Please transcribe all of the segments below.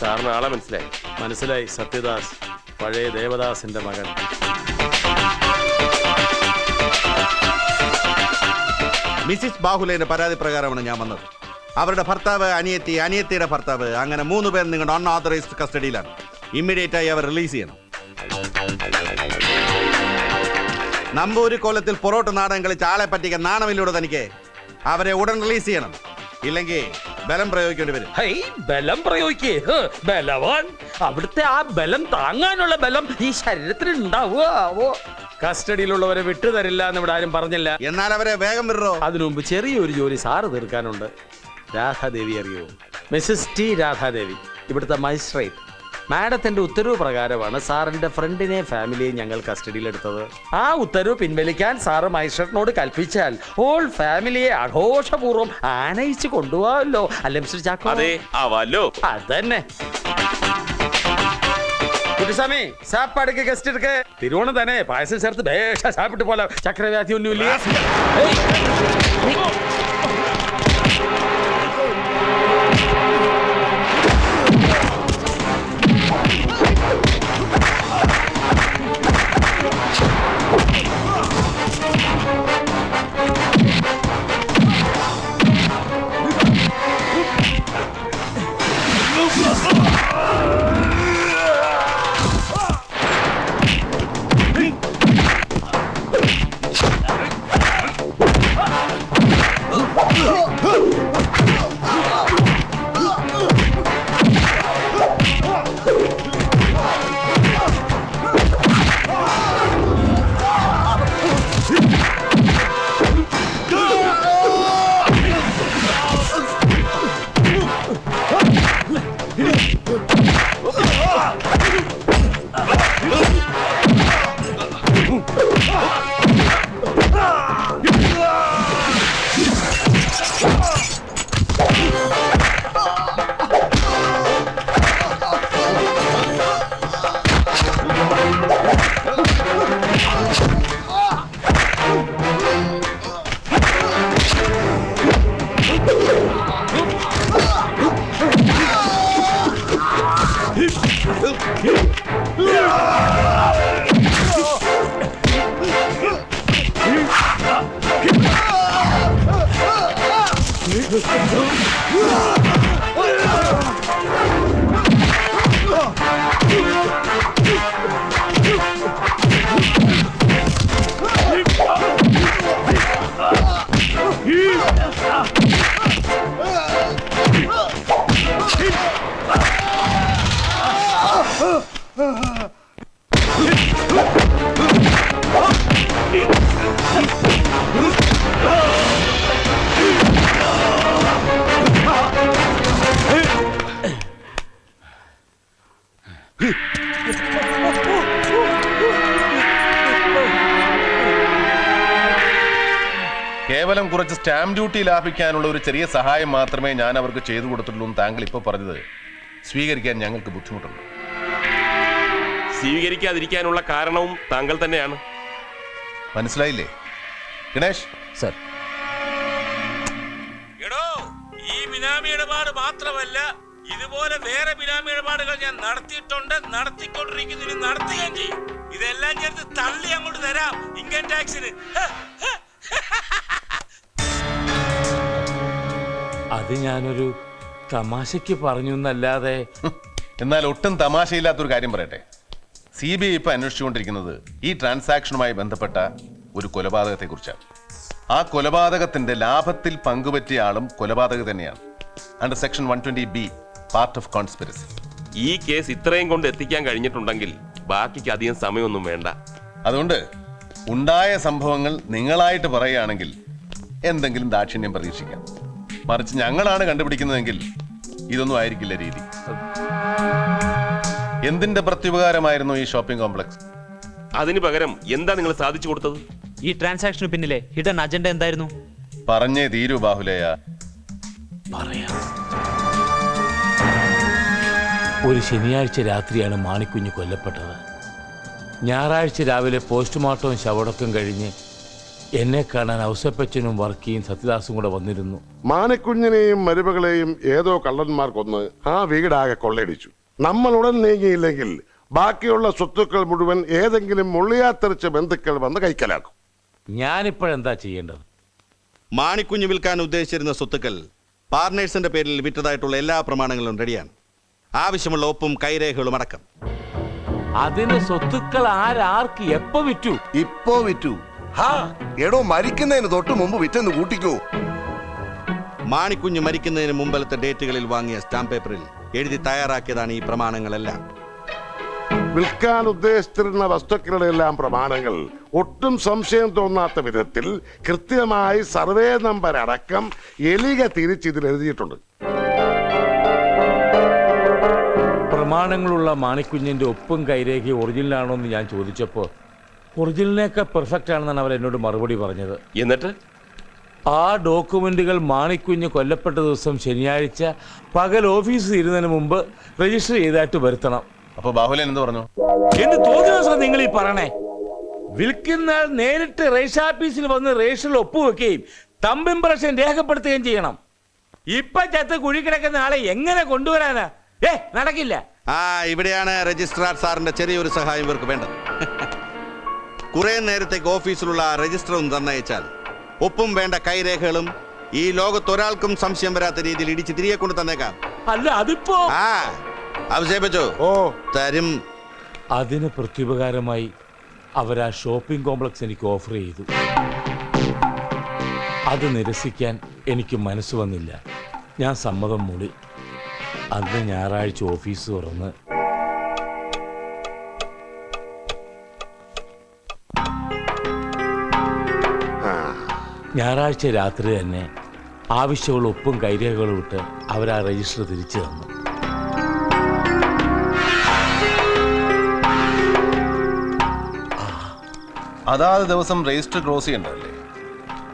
സാറിന് ആളെ മനസ്സിലായി. മനസ്സിലായി. സത്യദാസ് പഴയ ദേവദാസിന്റെ മകൻ. മിസിസ് ബാഹുലേന്റെ പരാതി പ്രകാരമാണ് ഞാൻ വന്നത്. അവരുടെ ഭർത്താവ് അനിയത്തി അനിയത്തിയുടെ ഭർത്താവ് അങ്ങനെ മൂന്ന് പേർ നിങ്ങളുടെ അൺഓതറൈസ്ഡ് കസ്റ്റഡിയിലാണ്. ഇമ്മീഡിയറ്റ് ആയി അവർ റിലീസ് ചെയ്യണം. നമ്പൂരി കൊല്ലത്തിൽ പൊറോട്ട് നാടകം കളിച്ച് ആളെ പറ്റിക്കാൻ നാണമില്ലൂടെ തനിക്ക്. അവരെ ഉടൻ റിലീസ് ചെയ്യണം. ഇല്ലെങ്കിൽ ബലം പ്രയോഗിക്കേണ്ടി വരും. ഹൈ ബലം പ്രയോഗിക്കേ. ഹ്, ബലവാൻ. അവിടുത്തെ ആ ബലം താങ്ങാനുള്ള ബലം ഈ ശരീരത്തിൽ ഉണ്ടാവുക. കസ്റ്റഡിയിലുള്ളവരെ വിട്ടുതരില്ല എന്ന് ഇവിടെ ആരും പറഞ്ഞില്ല. എന്നാൽ അവരെ വേഗം വിടറോ? അതിനു മുമ്പ് ചെറിയൊരു ജോലി സാറ് തീർക്കാനുണ്ട്. രാധാദേവി അറിയോ? മിസ്സസ് ടി രാധാദേവി ഇവിടുത്തെ മജിസ്ട്രേറ്റ്. മാഡത്തിന്റെ ഉത്തരവ് പ്രകാരമാണ് സാറിന്റെ ഫ്രണ്ടിനെ ഫാമിലിയെ ഞങ്ങൾ കസ്റ്റഡിയിലെടുത്തത് ആ ഉത്തരവ് പിൻവലിക്കാൻ സാറ് മജിസ്ട്രേറ്റിനോട് കൽപ്പിച്ചാൽ ഓൾ ഫാമിലിയെ ആഘോഷപൂർവം ആനയിച്ച് കൊണ്ടുപോകാമല്ലോ. അല്ലെ മിസ്റ്റർ ചാക്കോ? അതെ ആവാലോ. അതന്നെ. കുട്ടിസ്വാമി സാപ്പാടുക്ക് ഗസ്റ്റ് എടുക്ക്. തിരുവോണം തന്നെ പായസം ചേർത്ത് ഭേഷ സാപ്പിട്ട് പോലെ ചക്രവ്യാധി ഒന്നുമില്ല. സ്റ്റാമ്പ് ഡ്യൂട്ടി ലാഭിക്കാനുള്ള ഒരു ചെറിയ സഹായം മാത്രമേ ഞാൻ അവർക്ക് ചെയ്തു കൊടുത്തിട്ടുള്ളൂ എന്ന് താങ്കൾ ഇപ്പോൾ പറഞ്ഞത് സ്വീകരിക്കാൻ ഞങ്ങൾക്ക് ബുദ്ധിമുട്ടുണ്ട്. സ്വീകരിക്കാതിരിക്കാനുള്ള കാരണവും താങ്കൾ തന്നെയാണ്. മനസ്സിലായില്ലേ? ഗണേഷ്? സർ. എടോ ഈ ബിനാമി ഇടപാട് മാത്രമല്ല ഇതുപോലെ വേറെ ബിനാമി ഇടപാടുകൾ ഞാൻ നടത്തിയിട്ടുണ്ട് നടത്തിക്കൊണ്ടിരിക്കുന്നതിന് നടത്തുകയും ചെയ്യും. ഇതെല്ലാം ചേർത്ത് തള്ളി അങ്ങോട്ട് തരാം ഇൻകം ടാക്സിന്. അത് ഞാനൊരു തമാശയ്ക്ക് പറഞ്ഞു എന്നല്ലാതെ. എന്നാൽ ഒട്ടും തമാശയില്ലാത്തൊരു കാര്യം പറയട്ടെ. സി ബി ഐ ഇപ്പൊ അന്വേഷിച്ചുകൊണ്ടിരിക്കുന്നത് ഈ ട്രാൻസാക്ഷനുമായി ബന്ധപ്പെട്ട ഒരു കൊലപാതകത്തെ കുറിച്ചാണ് ആ കൊലപാതകത്തിന്റെ ലാഭത്തിൽ പങ്കുപറ്റിയ ആളും കൊലപാതക തന്നെയാണ്. Under section one twenty B part of conspiracy ഈ കേസ് ഇത്രയും കൊണ്ട് എത്തിക്കാൻ കഴിഞ്ഞിട്ടുണ്ടെങ്കിൽ ബാക്കിക്ക് അധികം സമയമൊന്നും വേണ്ട. അതുകൊണ്ട് ഉണ്ടായ സംഭവങ്ങൾ നിങ്ങളായിട്ട് പറയുകയാണെങ്കിൽ എന്തെങ്കിലും ദാക്ഷിണ്യം പ്രതീക്ഷിക്കാം. മറിച്ച് ഞങ്ങളാണ് കണ്ടുപിടിക്കുന്നതെങ്കിൽ ഇതൊന്നും ആയിരിക്കില്ല രീതി. എന്തിന്റെ പ്രത്യുപകാരമായിരുന്നു ഈ ഷോപ്പിംഗ് കോംപ്ലക്സ്? അതിന് പകരം എന്താ നിങ്ങൾ സാധിച്ചു കൊടുത്തത്? ഈ ട്രാൻസാക്ഷന് പിന്നിലെ ഹിഡൻ അജണ്ട എന്തായിരുന്നു? പറഞ്ഞേ തീരു ബാഹുലയ. പറയാം. ഒരു ശനിയാഴ്ച രാത്രിയാണ് മാണിക്കുഞ്ഞ് കൊല്ലപ്പെട്ടത്. ഞായറാഴ്ച രാവിലെ പോസ്റ്റ്മോർട്ടവും ശവടക്കം കഴിഞ്ഞ് എന്നെ കാണാൻ ഔസപ്പച്ചനും വർക്കിയും സത്യദാസും കൂടെ വന്നിരുന്നു. മാനക്കുഞ്ഞിനെയും മരുമകളെയും ഏതോ കള്ളന്മാർ കൊന്ന് ആ വീടാകെ കൊള്ളയടിച്ചു. നമ്മൾ ഉടൻ നീങ്ങിയില്ലെങ്കിൽ ബാക്കിയുള്ള സ്വത്തുക്കൾ മുഴുവൻ ഏതെങ്കിലും മുള്ളിയാത്തെറിച്ച ബന്ധുക്കൾ വന്ന് കൈക്കലാക്കും. ഞാനിപ്പോഴെന്താ ചെയ്യേണ്ടത്? മാണിക്കുഞ്ഞ് വിൽക്കാൻ ഉദ്ദേശിച്ചിരുന്ന സ്വത്തുക്കൾ പാർട്ണേഴ്സിന്റെ പേരിൽ വിറ്റതായിട്ടുള്ള എല്ലാ പ്രമാണങ്ങളും റെഡിയാണ്. ആവശ്യമുള്ള ഒപ്പും കൈരേഖകളും അടക്കം. അതിന് സ്വത്തുക്കൾ ആരാർക്ക് എപ്പോ വിറ്റു? ഇപ്പോ വിറ്റു. ഹാ എടോ മരിക്കുന്നതിന് തൊട്ട് മുമ്പ് വിറ്റെന്ന് കൂട്ടിക്കോ. മാണിക്കുഞ്ഞ് മരിക്കുന്നതിന് മുമ്പലത്തെ ഡേറ്റുകളിൽ വാങ്ങിയ സ്റ്റാമ്പ് പേപ്പറിൽ എഴുതി തയ്യാറാക്കിയതാണ് ഈ പ്രമാണങ്ങളെല്ലാം. വിൽക്കാൻ ഉദ്ദേശിച്ചിരുന്ന വസ്തുക്കളുടെ എല്ലാം പ്രമാണങ്ങൾ ഒട്ടും സംശയം തോന്നാത്ത വിധത്തിൽ കൃത്യമായി സർവേ നമ്പർ അടക്കം എലിക തിരിച്ച് ഇതിൽ എഴുതിയിട്ടുണ്ട്. പ്രമാണങ്ങളുള്ള മാണിക്കുഞ്ഞിന്റെ ഒപ്പും കൈരേഖ ഒറിജിനലാണോ എന്ന് ഞാൻ ചോദിച്ചപ്പോൾ ഒറിജിനലിനേക്കാൾ പെർഫെക്റ്റ് ആണെന്നാണ് അവർ എന്നോട് മറുപടി പറഞ്ഞത്. എന്നിട്ട്? ആ ഡോക്യുമെന്റുകൾ മാണിക്കുഞ്ഞ് കൊല്ലപ്പെട്ട ദിവസം ശനിയാഴ്ച പകൽ ഓഫീസിൽ ഇരുന്നതിന് മുമ്പ് രജിസ്റ്റർ ചെയ്തായിട്ട് വരുത്തണം. അപ്പൊ ബാഹുലൻ എന്ത് പറഞ്ഞു? എന്ന് തോന്നിയ ദിവസം നിങ്ങൾ ഈ പറയണേ. വിൽക്കുന്ന ആൾ നേരിട്ട് റേഷൻ ഓഫീസിൽ വന്ന് റേഷൻ ഒപ്പുവെക്കുകയും തമ്പ് ഇംപ്രഷൻ രേഖപ്പെടുത്തുകയും ചെയ്യണം. ഇപ്പൊ ചത്ത് കുഴി കിടക്കുന്ന ആളെ എങ്ങനെ കൊണ്ടുവരാനാ? ഏ നടക്കില്ല. ആ ഇവിടെയാണ് രജിസ്ട്രാർ സാറിന്റെ ചെറിയൊരു സഹായം ഇവർക്ക് വേണ്ടത്. കുറെ നേരത്തേക്ക് ഓഫീസിലുള്ള ആ രജിസ്റ്റർ ഒന്ന് തന്നയച്ചാൽ ഒപ്പും വേണ്ട കൈരേഖകളും ഈ ലോകത്തൊരാൾക്കും സംശയം വരാത്ത രീതിയിൽ ഇടിച്ച് തിരികെ കൊണ്ട് തന്നേക്കാം. അല്ല അതിപ്പോ? ആ അവശേപിച്ചോ ഓ. തരും. അതിന് പ്രത്യുപകാരമായി അവരാ ആ ഷോപ്പിംഗ് കോംപ്ലക്സ് എനിക്ക് ഓഫർ ചെയ്തു. അത് നിരസിക്കാൻ എനിക്ക് മനസ്സ് വന്നില്ല. ഞാൻ സമ്മതം മൂടി അന്ന് ഞായറാഴ്ച ഓഫീസ് തുറന്ന് ഞായറാഴ്ച രാത്രി തന്നെ ആവശ്യമുള്ള ഉപ്പും കൈരേഖകളും ഇട്ട് അവർ ആ രജിസ്റ്റർ തിരിച്ചു തന്നു. അതാത് ദിവസം രജിസ്റ്റർ ക്ലോസ് ചെയ്യണ്ടല്ലേ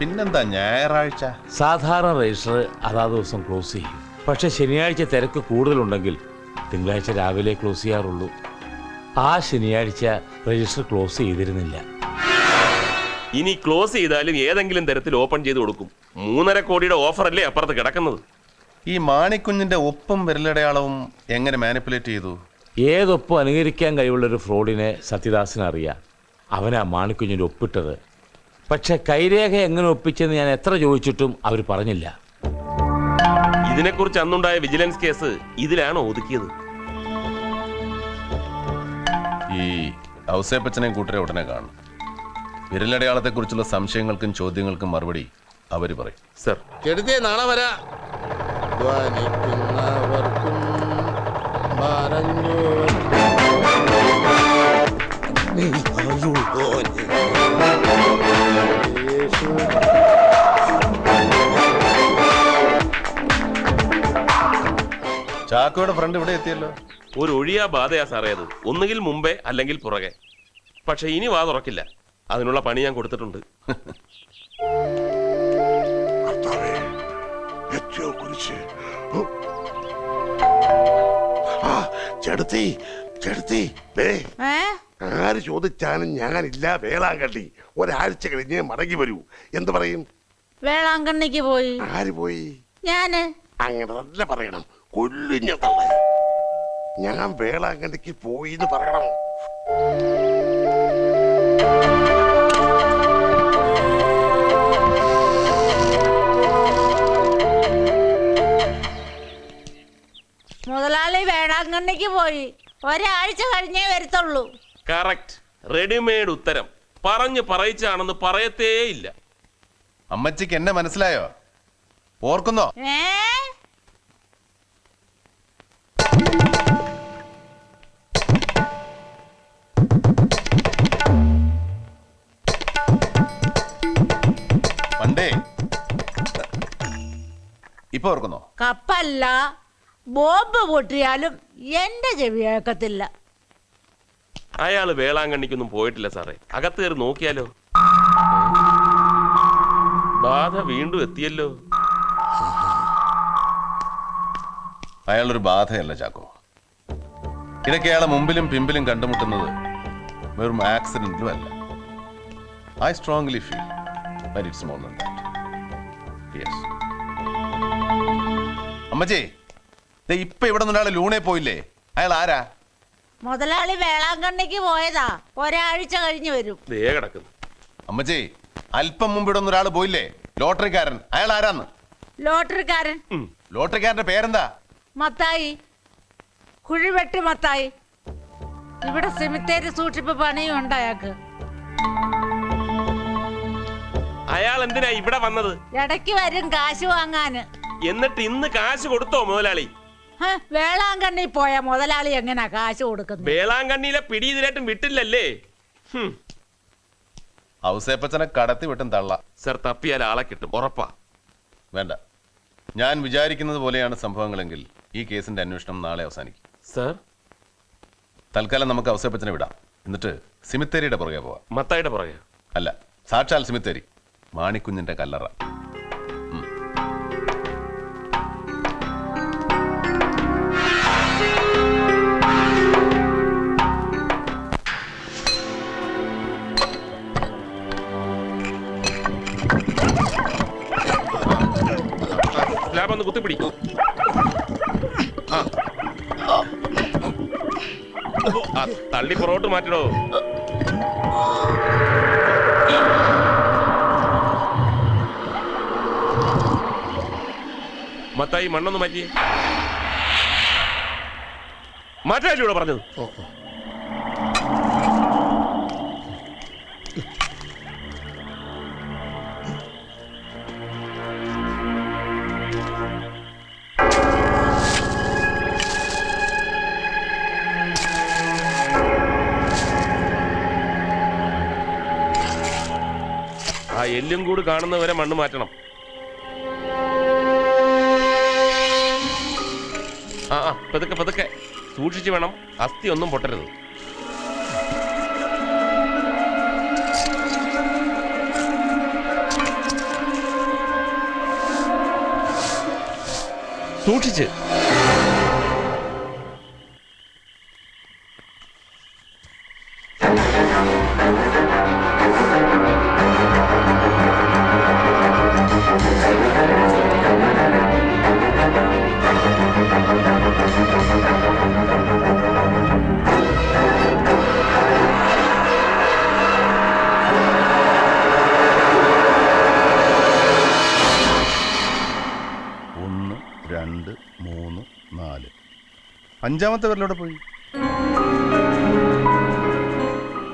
പിന്നെന്താ ഞായറാഴ്ച? സാധാരണ രജിസ്റ്റർ അതാ ദിവസം ക്ലോസ് ചെയ്യും. പക്ഷെ ശനിയാഴ്ച തിരക്ക് കൂടുതലുണ്ടെങ്കിൽ തിങ്കളാഴ്ച രാവിലെ ക്ലോസ് ചെയ്യാറുള്ളൂ. ആ ശനിയാഴ്ച രജിസ്റ്റർ ക്ലോസ് ചെയ്തിരുന്നില്ല. ഇനി ക്ലോസ് ചെയ്താലും ഏതെങ്കിലും തരത്തിൽ ഓപ്പൺ ചെയ്ത് കൊടുക്കും. മൂന്നര കോടിയുടെ ഓഫർ അല്ലേ അപ്പുറത്ത് കിടക്കുന്നത്? ഈ മാണിക്കുഞ്ഞിന്റെ ഒപ്പും വിരലടയാളവും എങ്ങനെ മാനിപ്പുലേറ്റ് ചെയ്തു? ഏതൊപ്പം അനുകരിക്കാൻ കഴിവുള്ള ഒരു ഫ്രോഡിനെ സത്യദാസിന് അറിയാം. അവനാ മാണിക്കുഞ്ഞിന്റെ ഒപ്പിട്ടത്. പക്ഷെ കൈരേഖ എങ്ങനെ ഒപ്പിച്ചെന്ന് ഞാൻ എത്ര ചോദിച്ചിട്ടും അവർ പറഞ്ഞില്ല. ഇതിനെക്കുറിച്ച് അന്നുണ്ടായ വിജിലൻസ് കേസ് ഇതിലാണ് ഒതുക്കിയത്. ഈ ഔസേപ്പച്ചനെയും കൂട്ടരെ ഉടനെ കാണും. വിരലടയാളത്തെക്കുറിച്ചുള്ള സംശയങ്ങൾക്കും ചോദ്യങ്ങൾക്കും മറുപടി അവർ പറയും. സർ. കെടുതിയെ നാളെ വരാ. ധ്വനിക്കുന്നവർക്കും ചാക്കോയുടെ ഫ്രണ്ട് ഇവിടെ എത്തിയല്ലോ. ഒരു ഒഴിയാ ബാധയാ സാറേ അത്. ഒന്നുകിൽ മുമ്പേ അല്ലെങ്കിൽ പുറകെ. പക്ഷെ ഇനി വാ തുറക്കില്ല. അതിനുള്ള പണി ഞാൻ കൊടുത്തിട്ടുണ്ട്. ചെടുത്തി ചെടുത്തി ആര് ചോദിച്ചാലും ഞാനില്ല വേളാങ്കണ്ണി. ഒരാഴ്ച കഴിഞ്ഞ് മടങ്ങി വരൂ. എന്ത് പറയും? വേളാങ്കണ്ണിക്ക് പോയി. ആര് പോയി? ഞാൻ. അങ്ങനെ തന്നെ പറയണം. കൊല്ലുഞ്ഞ തള്ളേ. ഞാൻ വേളാങ്കണ്ണിക്ക് പോയി എന്ന് പറയണം. വേളാങ്കണ്ണിക്ക് പോയി? ഒരാഴ്ച കഴിഞ്ഞേ വരത്തുള്ളൂ. കറക്റ്റ് റെഡിമെയ്ഡ് ഉത്തരം. പറഞ്ഞു പറയിച്ചാണെന്ന് പറയത്തേ ഇല്ല അമ്മച്ചിക്ക് എന്നെ മനസ്സിലായോ? ഓർക്കുന്നോ? ഏ? പണ്ടേ. ഇപ്പൊ ഓർക്കുന്നോ? കപ്പല്ല. ബോംബ് പൊട്ടിയാലും എന്റെ ചെവി കേൾക്കത്തില്ല. അയാൾ വേളാങ്കണ്ണിക്കൊന്നും പോയിട്ടില്ല സാറേ. അകത്ത് കയറി നോക്കിയാലോ? ബാധ വീണ്ടും എത്തിയല്ലോ. അയാളൊരു ബാധയല്ല ചാക്കോ. ഇടയ്ക്ക് അയാളെ മുമ്പിലും പിമ്പിലും കണ്ടുമുട്ടുന്നത് വെറും ആക്സിഡന്റിലും അല്ല. I strongly feel it's more that than that. Yes. അമ്മച്ചി ഇപ്പൊ ഇവിടെ നിന്നൊരാൾ ലൂണേ പോയില്ലേ? അയാൾ ആരാ? മുതലാളി വേളാങ്കണ്ണിക്ക് പോയതാ. ഒരാഴ്ച കഴിഞ്ഞു വരും. ദേ കിടക്കുന്നു. അമ്മച്ചേ അല്പം മുമ്പ് ഇവിടെ ഒരാൾ പോയില്ലേ? ലോട്ടറിക്കാരൻ. അയാൾ ആരാന്ന്? ലോട്ടറിക്കാരൻ. ലോട്ടറിക്കാരന്റെ പേരെന്താ? മത്തായി. കുഴിവെട്ടി മത്തായി. ഇവിടെ സെമിത്തേരി സൂക്ഷിപ്പ് പണിയും ഉണ്ട് അയാൾക്ക്. അയാൾ എന്തിനാ ഇവിടെ വന്നത്? ഇടയ്ക്ക് വരും കാശ് വാങ്ങാന്. എന്നിട്ട് ഇന്ന് കാശ് കൊടുത്തോ മുതലാളി? വേളാങ്കണ്ണി പോയ മുതലാളി എങ്ങനെ കാശ് കൊടുക്കുന്നു? വേളാങ്കണ്ണിയിലെ പിടി ഇതിലായിട്ടും വിട്ടില്ലല്ലേ. ഔസേപ്പച്ചനെ കടത്തി വിട്ടും തള്ള. സർ തപ്പിയാൽ ആളെ കിട്ടും ഉറപ്പാ. വേണ്ട. ഞാൻ വിചാരിക്കുന്നത് പോലെയാണ് സംഭവങ്ങളെങ്കിൽ ഈ കേസിന്റെ അന്വേഷണം നാളെ അവസാനിക്കും. സർ? തൽക്കാലം നമുക്ക് ഔസേപ്പച്ചനെ വിടാം. എന്നിട്ട് സിമിത്തേരിയുടെ പുറകെ പോവാം. മത്തായിയുടെ പുറകെ. അല്ല സാക്ഷാൽ സിമിത്തേരി. മാണിക്കുഞ്ഞിന്റെ കല്ലറ. സ്ലാബ് ഒന്ന് കുത്തിപ്പിടി ആ. തള്ളി പുറകോട്ട് മാറ്റടോ മത്തായി മണ്ണൊന്ന് മാറ്റി. മാറ്റാല്ലേ ഇവിടെ പറഞ്ഞത്? ആ എല്ലും കൂട് കാണുന്നവരെ മണ്ണ് മാറ്റണം. ആ ആ പതുക്കെ പതുക്കെ. സൂക്ഷിച്ചു വേണം അസ്ഥി ഒന്നും പൊട്ടരുത്. സൂക്ഷിച്ച്. അഞ്ചാമത്തെ വിരലെവിടെ പോയി?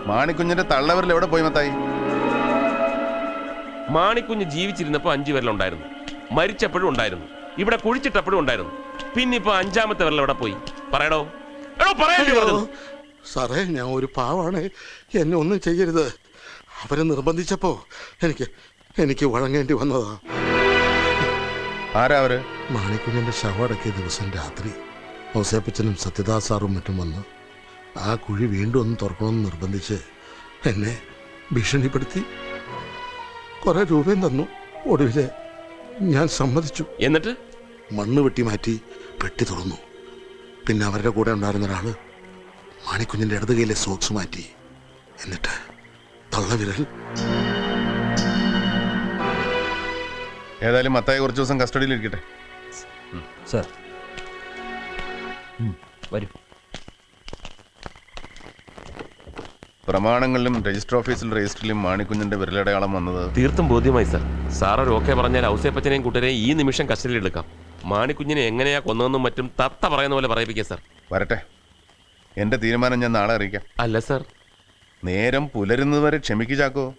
മാണിക്കുഞ്ഞിന്റെ തള്ളവരിൽ എവിടെ പോയി മത്തായി? മാണിക്കുഞ്ഞ് ജീവിച്ചിരുന്നപ്പോ അഞ്ചു വിരലുണ്ടായിരുന്നു. മരിച്ചപ്പോഴും ഉണ്ടായിരുന്നു. ഇവിടെ കുഴിച്ചിട്ടപ്പോഴും ഉണ്ടായിരുന്നു. പിന്നെ ഇപ്പൊ അഞ്ചാമത്തെ വിരൽ എവിടെ പോയി? പറയടോ. എടോ പറയല്ലേ പറഞ്ഞത് സാറേ ഞാൻ ഒരു പാവാണ്. എന്നെ ഒന്നും ചെയ്യരുത്. അവരെ നിർബന്ധിച്ചപ്പോ എനിക്ക് എനിക്ക് വഴങ്ങേണ്ടി വന്നതാ. ആരാ അവർ? മാണിക്കുഞ്ഞിന്റെ ശവടക്കിയ ദിവസം രാത്രി. ഔസേപ്പച്ചനും സത്യദാസ് സാറും മറ്റും വന്ന് ആ കുഴി വീണ്ടും ഒന്ന് തുറക്കണമെന്ന് നിർബന്ധിച്ച് എന്നെ ഭീഷണിപ്പെടുത്തി. കുറെ രൂപയും തന്നു. ഒടുവിൽ ഞാൻ സമ്മതിച്ചു. എന്നിട്ട്? മണ്ണ് വെട്ടി മാറ്റി പെട്ടി തുറന്നു. പിന്നെ അവരുടെ കൂടെ ഉണ്ടായിരുന്ന ഒരാൾ മാണിക്കുഞ്ഞിന്റെ ഇടത് കൈയിലെ സോക്സ് മാറ്റി. എന്നിട്ട് തള്ളവിരൽ. ഏതായാലും മത്തായി കുറച്ച് ദിവസം കസ്റ്റഡിയിൽ ഇരിക്കട്ടെ. സർ വരൂ. പ്രമാണങ്ങളിലും രജിസ്റ്റർ ഓഫീസിൽ രജിസ്റ്ററിലും മാണിക്കുഞ്ഞിന്റെ വിരലടയാളം വന്നത്? തീർത്തും ബോധ്യമായി സർ. സാർ ഒരു ഓക്കെ പറഞ്ഞാൽ ഔസേപ്പച്ചനെയും കൂട്ടരെയും ഈ നിമിഷം കസ്റ്റഡിയിൽ എടുക്കാം. മാണിക്കുഞ്ഞിനെ എങ്ങനെയാ കൊന്നതെന്നും മറ്റും തത്ത പറയുന്ന പോലെ പറയിപ്പിക്കാം സാർ. വരട്ടെ. എന്റെ തീരുമാനം ഞാൻ നാളെ അറിയിക്കാം. അല്ല സാർ. നേരം പുലരുന്നതുവരെ ക്ഷമിക്കു ചാക്കോ.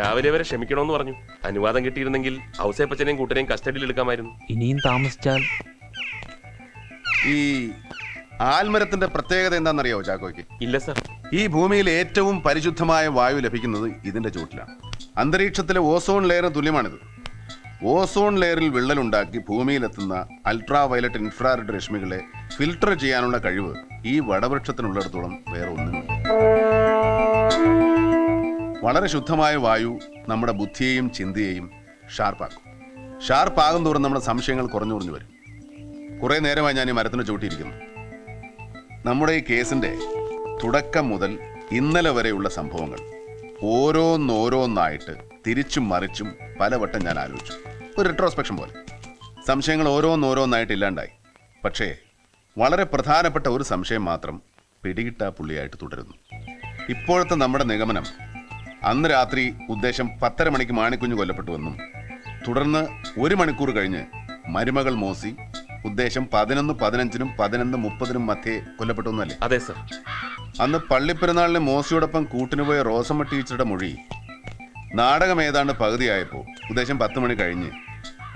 രാവിലെ വരെ ക്ഷമിക്കണമെന്ന് പറഞ്ഞു. അനുവാദം കിട്ടിയിരുന്നെങ്കിൽ ഔസേപ്പച്ചനെയും കൂട്ടരെയും കസ്റ്റഡിയിൽ എടുക്കാമായിരുന്നു. ഇനിയും താമസിച്ചാൽ ഈ ആൽമരത്തിന്റെ പ്രത്യേകത എന്താണെന്നറിയോ ചാക്കോയ്ക്ക് ഇല്ല സർ. ഈ ഭൂമിയിൽ ഏറ്റവും പരിശുദ്ധമായ വായു ലഭിക്കുന്നത് ഇതിന്റെ ചൂട്ടിലാണ് അന്തരീക്ഷത്തിലെ ഓസോൺ ലെയറിന് തുല്യമാണിത്. ഓസോൺ ലെയറിൽ വിള്ളലുണ്ടാക്കി ഭൂമിയിലെത്തുന്ന അൾട്രാ വയലറ്റ് ഇൻഫ്രാറെഡ് രശ്മികളെ ഫിൽട്ടർ ചെയ്യാനുള്ള കഴിവ് ഈ വടവൃക്ഷത്തിനുള്ളിടത്തോളം വേറെ ഒന്നുമില്ല. വളരെ ശുദ്ധമായ വായു നമ്മുടെ ബുദ്ധിയെയും ചിന്തയെയും ഷാർപ്പാക്കും. ഷാർപ്പാകും തോറും നമ്മുടെ സംശയങ്ങൾ കുറഞ്ഞു കുറഞ്ഞു വരും. കുറേ നേരമായി ഞാൻ ഈ മരത്തിന് ചൂട്ടിയിരിക്കുന്നു നമ്മുടെ ഈ കേസിന്റെ തുടക്കം മുതൽ ഇന്നലെ വരെയുള്ള സംഭവങ്ങൾ ഓരോന്നോരോന്നായിട്ട് തിരിച്ചും മറിച്ചും പലവട്ടം ഞാൻ ആലോചിച്ചു. ഒരു റിട്രോസ്പെക്ഷൻ പോലെ. സംശയങ്ങൾ ഓരോന്നോരോന്നായിട്ട് ഇല്ലാണ്ടായി. പക്ഷേ വളരെ പ്രധാനപ്പെട്ട ഒരു സംശയം മാത്രം പിടികിട്ടാ പുള്ളിയായിട്ട് തുടരുന്നു. ഇപ്പോഴത്തെ നമ്മുടെ നിഗമനം അന്ന് രാത്രി ഉദ്ദേശം പത്തര മണിക്ക് മാണിക്കുഞ്ഞ് കൊല്ലപ്പെട്ടുവെന്നും തുടർന്ന് ഒരു മണിക്കൂർ കഴിഞ്ഞ് മരുമകൾ മോസി ഉദ്ദേശം പതിനൊന്ന് പതിനഞ്ചിനും പതിനൊന്ന് മുപ്പതിനും മധ്യേ കൊല്ലപ്പെട്ടുവെന്നല്ലേ അതെ സർ. അന്ന് പള്ളിപ്പെരുന്നാളിന് മോസിയോടൊപ്പം കൂട്ടിനുപോയ റോസമ്മ ടീച്ചറുടെ മൊഴി. നാടകം ഏതാണ്ട് പകുതിയായപ്പോൾ ഉദ്ദേശം പത്ത് മണി കഴിഞ്ഞ്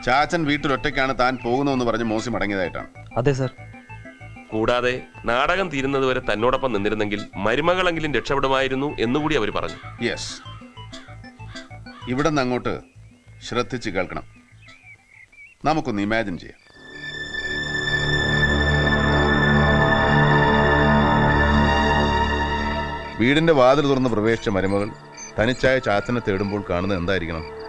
ചാച്ചൻ വീട്ടിലൊറ്റയ്ക്കാണ് താൻ പോകുന്നതെന്ന് പറഞ്ഞ് മോസി മടങ്ങിയതായിട്ടാണ്. അതെ സർ. കൂടാതെ നാടകം തീരുന്നതുവരെ തന്നോടൊപ്പം നിന്നിരുന്നെങ്കിൽ മരുമകളെങ്കിലും രക്ഷപ്പെടുമായിരുന്നു എന്നുകൂടി അവർ പറഞ്ഞു. യെസ് ഇവിടെ നിന്ന് അങ്ങോട്ട് ശ്രദ്ധിച്ച് കേൾക്കണം. നമുക്കൊന്ന് ഇമാജിൻ ചെയ്യാം. വീടിന്റെ വാതിൽ തുറന്ന് പ്രവേശിച്ച മരുമകൾ തനിച്ചായ ചാച്ചനെ തേടുമ്പോൾ കാണുന്നത് എന്തായിരിക്കണം?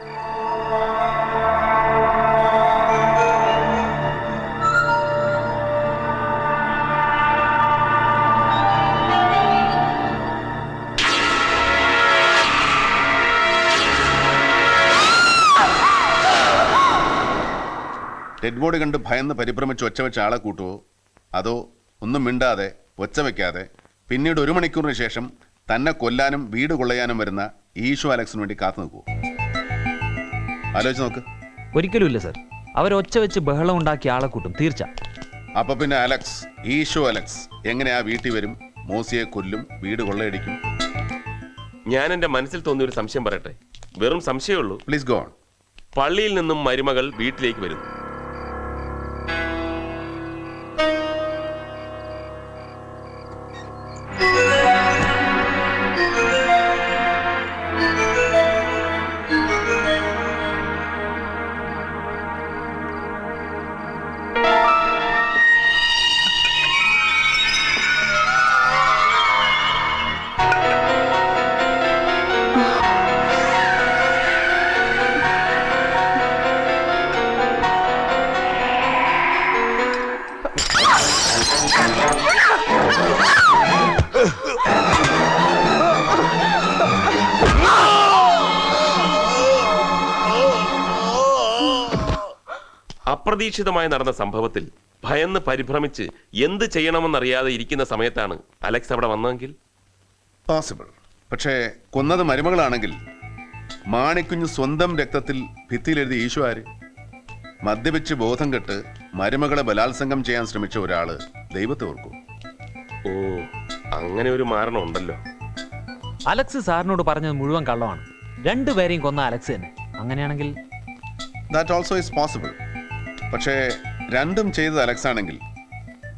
ഡെഡ് ബോഡി കണ്ട് ഭയന്ന് പരിഭ്രമിച്ച് ഒച്ച വെച്ച ആളെ കൂട്ടുവോ? അതോ ഒന്നും മിണ്ടാതെ ഒച്ച വയ്ക്കാതെ പിന്നീട് ഒരു മണിക്കൂറിന് ശേഷം തന്നെ കൊല്ലാനും വീട് കൊള്ളയാനും വരുന്ന ഈശോ അലക്സിന് വേണ്ടി കാത്തു നിൽക്കുവോ? ആലോചിച്ച് നോക്ക്. ഒരിക്കലും ഇല്ല സർ. അവർ ഒച്ച വെച്ച് ബഹളം ഉണ്ടാക്കിയ ആളെ കൂട്ടും. തീർച്ച. അപ്പൊ പിന്നെ അലക്സ് ഈശോ അലക്സ് എങ്ങനെ ആ വീട്ടിൽ വരും? മോസിയെ കൊല്ലും വീട് കൊള്ളയടിക്കും. ഞാൻ എന്റെ മനസ്സിൽ തോന്നിയ ഒരു സംശയം പറയട്ടെ? വെറും സംശയമുള്ളൂ പ്ലീസ് ഗോൺ പള്ളിയിൽ നിന്നും മരുമകൾ വീട്ടിലേക്ക് വരുന്നു. അപ്രതീക്ഷിതമായി നടന്ന സംഭവത്തിൽ ഭയന്ന് പരിഭ്രമിച്ച് എന്ത് ചെയ്യണമെന്നറിയാതെ ഇരിക്കുന്ന സമയത്താണ് അലക്സ് അവിടെ വന്നതെങ്കിൽ? പോസിബിൾ പക്ഷേ കൊന്നത് മരുമകളാണെങ്കിൽ മാണിക്കുഞ്ഞ് സ്വന്തം രക്തത്തിൽ ഭിത്തിയിലെഴുതി ഈശോ ആര്? മദ്യപിച്ച് ബോധം കെട്ട് മരുമകളെ ബലാത്സംഗം ചെയ്യാൻ ശ്രമിച്ച ഒരാൾ ദൈവത്തെ ഓർക്കും. ഓ അങ്ങനെ ഒരു മാരണം ഉണ്ടല്ലോ. അലക്സ് സാറിനോട് പറഞ്ഞത് മുഴുവൻ കള്ളമാണ്. രണ്ടുപേരെയും കൊന്ന അലക്സ് തന്നെ. അങ്ങനെയാണെങ്കിൽ? ദാറ്റ് ഓൾസോ ഇസ് പോസിബിൾ പക്ഷേ രണ്ടും ചെയ്തത് അലക്സാണെങ്കിൽ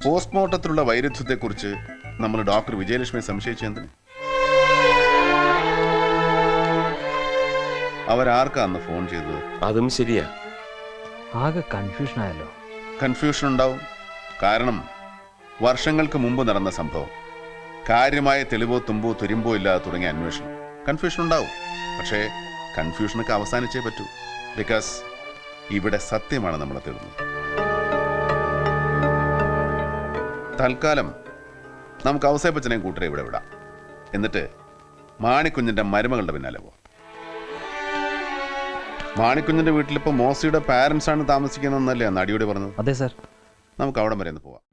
പോസ്റ്റ്മോർട്ടത്തിലുള്ള വൈരുദ്ധ്യത്തെക്കുറിച്ച് നമ്മൾ ഡോക്ടർ വിജയലക്ഷ്മി സംശയിച്ചെന്തിന് അവരാർക്കാ അന്ന് ഫോൺ ചെയ്തത്? അതും ശരിയാ. ആകെ കൺഫ്യൂഷൻ ആയല്ലോ കൺഫ്യൂഷൻ ഉണ്ടാവും കാരണം വർഷങ്ങൾക്ക് മുമ്പ് നടന്ന സംഭവം. കാര്യമായ തെളിവോ തുമ്പോ തുരുമ്പോ ഇല്ലാതെ തുടങ്ങിയ അന്വേഷണം. കൺഫ്യൂഷൻ ഉണ്ടാവും പക്ഷേ കൺഫ്യൂഷനൊക്കെ അവസാനിച്ചേ പറ്റൂ. ബിക്കോസ് ഇവിടെ സത്യമാണ് നമ്മൾ തേടുന്നത്. തൽക്കാലം നമുക്ക് അവസേപ്പച്ചനെയും കൂട്ടരെ ഇവിടെ വിടാം. എന്നിട്ട് മാണിക്കുഞ്ഞിന്റെ മരുമകളുടെ പിന്നാലെ പോവാം. മാണിക്കുഞ്ഞിന്റെ വീട്ടിലിപ്പോൾ മോസിയുടെ പാരൻസാണ് ആണ് താമസിക്കുന്നതെന്നല്ലേ നടിയോട് പറഞ്ഞത്? അതെ സർ നമുക്ക് അവിടം വരെ ഒന്ന് പോവാം.